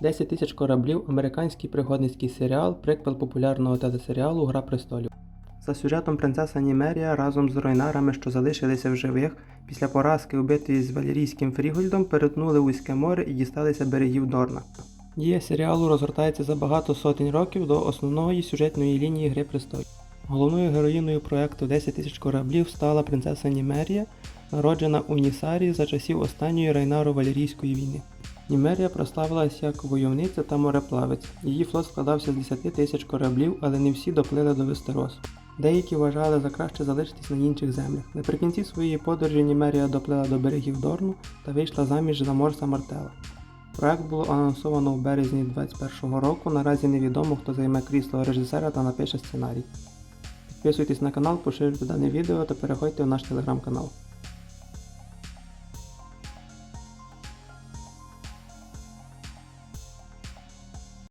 10 тисяч кораблів американський пригодницький серіал, приквел популярного телесеріалу Гра престолів. За сюжетом принцеса Німерія разом з Ройнарами, що залишилися в живих, після поразки убитої з Валерійським Фрігольдом, перетнули Вузьке море і дісталися берегів Дорна. Дія серіалу розгортається за багато сотень років до основної сюжетної лінії Гри престолів. Головною героїною проекту 10 тисяч кораблів стала принцеса Німерія, народжена у Нісарі за часів останньої Рейнаро-Валерійської війни. Німерія прославилася як войовниця та мореплавець. Її флот складався з 10 тисяч кораблів, але не всі доплили до Вестеросу. Деякі вважали за краще залишитись на інших землях. Наприкінці своєї подорожі Німерія доплила до берегів Дорну та вийшла заміж за Морса Мартела. Проект було анонсовано в березні 2021 року. Наразі невідомо, хто займе крісло режисера та напише сценарій. Підписуйтесь на канал, поширюйте дане відео та переходьте в наш телеграм-канал.